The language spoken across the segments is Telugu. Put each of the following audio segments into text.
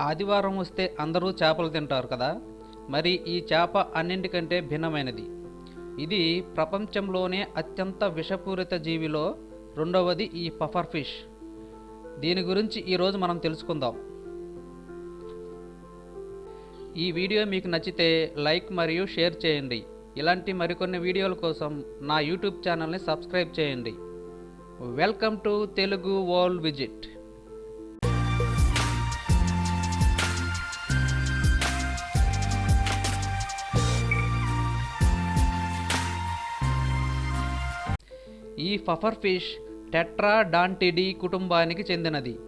ఆదివారం వస్తే అందరూ చేపలు తింటారు కదా. మరి ఈ చేప అన్నింటికంటే భిన్నమైనది. ఇది ప్రపంచంలోనే అత్యంత విషపూరిత జీవిలో రెండవది ఈ పఫర్ ఫిష్. దీని గురించి ఈరోజు మనం తెలుసుకుందాం. ఈ వీడియో మీకు నచ్చితే లైక్ మరియు షేర్ చేయండి. ఇలాంటి మరికొన్ని వీడియోల కోసం నా యూట్యూబ్ ఛానల్ని సబ్స్క్రైబ్ చేయండి. Welcome to Telugu world visit. ఈ ఫఫర్ ఫిష్ టెట్రాడాంటిడీ కుటుంబానికి చెందినది.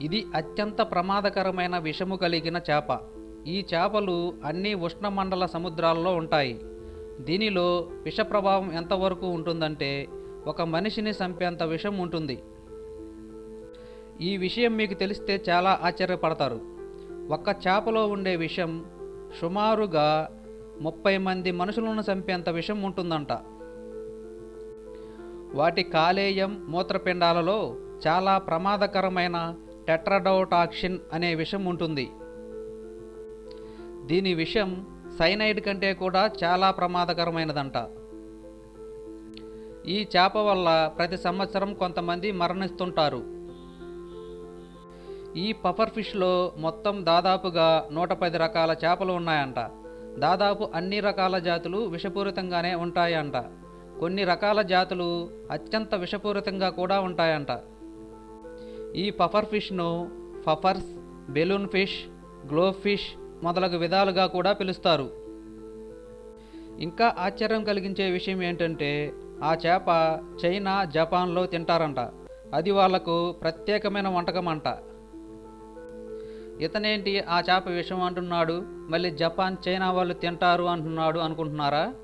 ఇది అత్యంత ప్రమాదకరమైన విషము కలిగిన చేప. ఈ చేపలు అన్ని ఉష్ణమండల సముద్రాల్లో ఉంటాయి. దీనిలో విష ప్రభావం ఎంతవరకు ఉంటుందంటే ఒక మనిషిని చంపేంత విషం ఉంటుంది. ఈ విషయం మీకు తెలిస్తే చాలా ఆశ్చర్యపడతారు. ఒక్క చేపలో ఉండే విషం సుమారుగా ముప్పై మంది మనుషులను చంపేంత విషం ఉంటుందంట. వాటి కాలేయం మూత్రపిండాలలో చాలా ప్రమాదకరమైన టెట్రడోటాక్సిన్ అనే విషం ఉంటుంది. దీని విషం సైనైడ్ కంటే కూడా చాలా ప్రమాదకరమైనదంట. ఈ చేప వల్ల ప్రతి సంవత్సరం కొంతమంది మరణిస్తుంటారు. ఈ పఫర్ ఫిష్లో మొత్తం దాదాపుగా నూట పది రకాల చేపలు ఉన్నాయంట. దాదాపు అన్ని రకాల జాతులు విషపూరితంగానే ఉంటాయంట. కొన్ని రకాల జాతులు అత్యంత విషపూరితంగా కూడా ఉంటాయంట. ఈ puffer ఫిష్ను puffers balloon fish glow fish మొదలగు విధాలుగా కూడా పిలుస్తారు. ఇంకా ఆశ్చర్యం కలిగించే విషయం ఏంటంటే ఆ చేప చైనా జపాన్లో తింటారంట. అది వాళ్ళకు ప్రత్యేకమైన వంటకం అంట ఇతనేంటి ఆ చేప విషం అంటున్నాడు మళ్ళీ జపాన్ చైనా వాళ్ళు తింటారు అంటున్నాడు అనుకుంటున్నారా?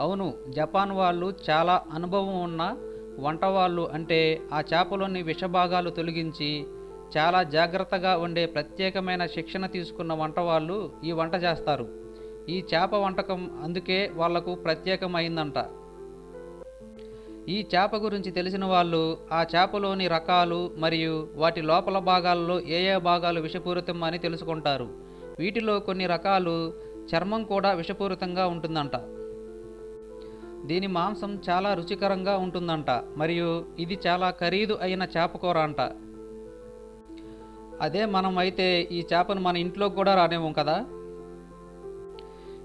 అవును జపాన్ వాళ్ళు చాలా అనుభవం ఉన్న వంట వాళ్ళు అంటే ఆ చేపలోని విషభాగాలు తొలగించి చాలా జాగ్రత్తగా ఉండే ప్రత్యేకమైన శిక్షణ తీసుకున్న వంట వాళ్ళు ఈ వంట చేస్తారు. ఈ చేప వంటకం అందుకే వాళ్ళకు ప్రత్యేకమైందంట. ఈ చేప గురించి తెలిసిన వాళ్ళు ఆ చేపలోని రకాలు మరియు వాటి లోపల భాగాల్లో ఏ ఏ భాగాలు విషపూరితం అని తెలుసుకుంటారు. వీటిలో కొన్ని రకాలు చర్మం కూడా విషపూరితంగా ఉంటుందంట. దీని మాంసం చాలా రుచికరంగా ఉంటుందంట మరియు ఇది చాలా ఖరీదు అయిన చేపకూర అంట అదే మనం అయితే ఈ చేపను మన ఇంట్లో కూడా రానేమో కదా?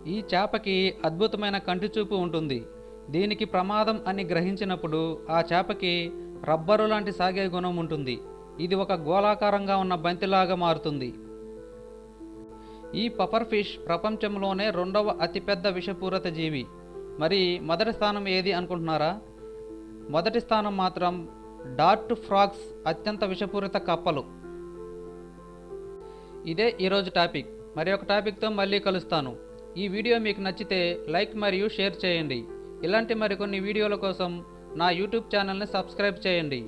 ఈ చేపకి అద్భుతమైన కంటి చూపు ఉంటుంది. దీనికి ప్రమాదం అని గ్రహించినప్పుడు ఆ చేపకి రబ్బరు లాంటి సాగే గుణం ఉంటుంది. ఇది ఒక గోళాకారంగా ఉన్న బంతిలాగా మారుతుంది. ఈ పపర్ ఫిష్ ప్రపంచంలోనే రెండవ అతిపెద్ద విషపూరిత జీవి. మరి మొదటి స్థానం ఏది అనుకుంటున్నారా? మొదటి స్థానం మాత్రం డార్ట్ ఫ్రాగ్స్ అత్యంత విషపూరిత కప్పలు. ఇదే ఈరోజు టాపిక్. మరి ఒక టాపిక్తో మళ్ళీ కలుస్తాను. ఈ వీడియో మీకు నచ్చితే లైక్ మరియు షేర్ చేయండి. ఇలాంటి మరికొన్ని వీడియోల కోసం నా యూట్యూబ్ ఛానల్ని సబ్స్క్రైబ్ చేయండి.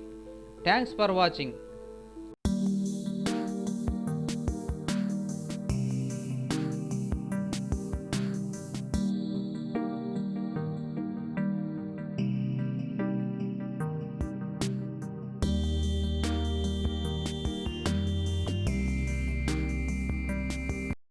Thanks for watching.